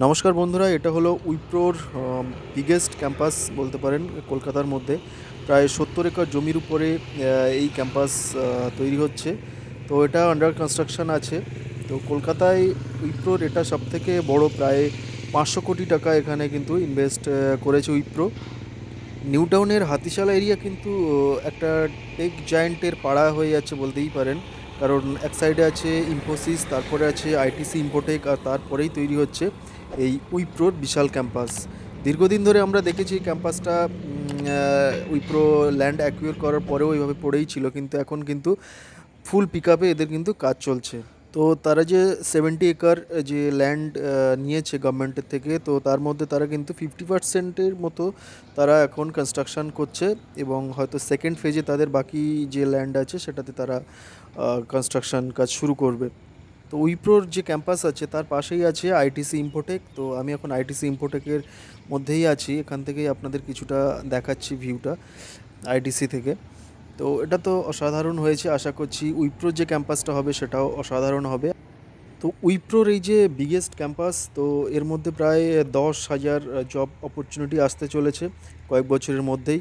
নমস্কার বন্ধুরা, এটা হলো উইপ্রোর বিগেস্ট ক্যাম্পাস বলতে পারেন, কলকাতার মধ্যে। প্রায় সত্তর একর জমির উপরে এই ক্যাম্পাস তৈরি হচ্ছে। তো এটা আন্ডার কনস্ট্রাকশন আছে। তো কলকাতায় উইপ্রোর এটা সবথেকে বড়, প্রায় পাঁচশো কোটি টাকা এখানে কিন্তু ইনভেস্ট করেছে উইপ্রো। নিউ টাউনের হাতিশালা এরিয়া কিন্তু একটা টেক জায়েন্টের পাড়া হয়ে যাচ্ছে বলতেই পারেন। কারণ এক সাইডে আছে ইনফোসিস তারপরে আছে আইটিসি ইম্পোটেক আর তারপরেই তৈরি হচ্ছে। এই উইপ্রোর বিশাল ক্যাম্পাস। দীর্ঘদিন ধরে আমরা দেখেছি ক্যাম্পাসটা উইপ্রো ল্যান্ড অ্যাকুয়ার করার পরেও এইভাবে পড়েই ছিল, কিন্তু এখন কিন্তু ফুল পিক এদের কিন্তু কাজ চলছে। তো তারা যে সেভেন্টি একর যে ল্যান্ড নিয়েছে গভর্নমেন্টের থেকে, তো তার মধ্যে তারা কিন্তু ফিফটি পার্সেন্টের মতো তারা এখন কনস্ট্রাকশন করছে এবং হয়তো সেকেন্ড ফেজে তাদের বাকি যে ল্যান্ড আছে সেটাতে তারা কনস্ট্রাকশন কাজ শুরু করবে। তো উইপ্রোর যে ক্যাম্পাস আছে, তার পাশেই আছে আইটিসি ইম্পোটেক তো আমি এখন আইটিসি ইম্পোটেকের মধ্যেই আছি। এখান থেকেই আপনাদের কিছুটা দেখাচ্ছি ভিউটা আইটিসি থেকে। তো এটা তো অসাধারণ হয়েছে, আশা করছি উইপ্রোর যে ক্যাম্পাসটা হবে সেটাও অসাধারণ হবে। তো উইপ্রোর এই যে বিগেস্ট ক্যাম্পাস, তো এর মধ্যে প্রায় দশ হাজার জব অপরচুনিটি আসতে চলেছে কয়েক বছরের মধ্যেই।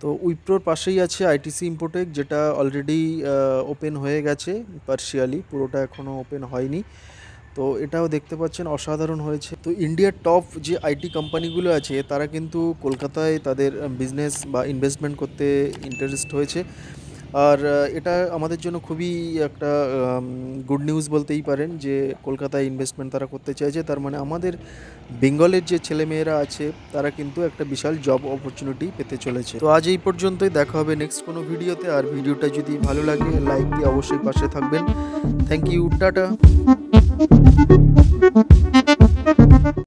তো উইপ্রোর পাশেই আছে আইটিসি ইম্পোটেক যেটা অলরেডি ওপেন হয়ে গেছে পার্শিয়ালি পুরোটা এখনও ওপেন হয়নি। তো এটাও দেখতে পাচ্ছেন, অসাধারণ হয়েছে। তো ইন্ডিয়ার টপ যে আইটি কোম্পানিগুলো আছে, তারা কিন্তু কলকাতায় তাদের বিজনেস বা ইনভেস্টমেন্ট করতে ইন্টারেস্ট হয়েছে। আর এটা আমাদের জন্য খুবই একটা গুড নিউজ বলতেই পারেন যে কলকাতায় ইনভেস্টমেন্ট তারা করতে চাইছে। তার মানে আমাদের বেঙ্গলের যে ছেলেমেয়েরা আছে, তারা কিন্তু একটা বিশাল জব অপরচুনিটি পেতে চলেছে। তো আজ এই পর্যন্তই, দেখা হবে নেক্সট কোনো ভিডিওতে। আর ভিডিওটা যদি ভালো লাগে লাইক দিয়ে অবশ্যই পাশে থাকবেন। Thank you tata.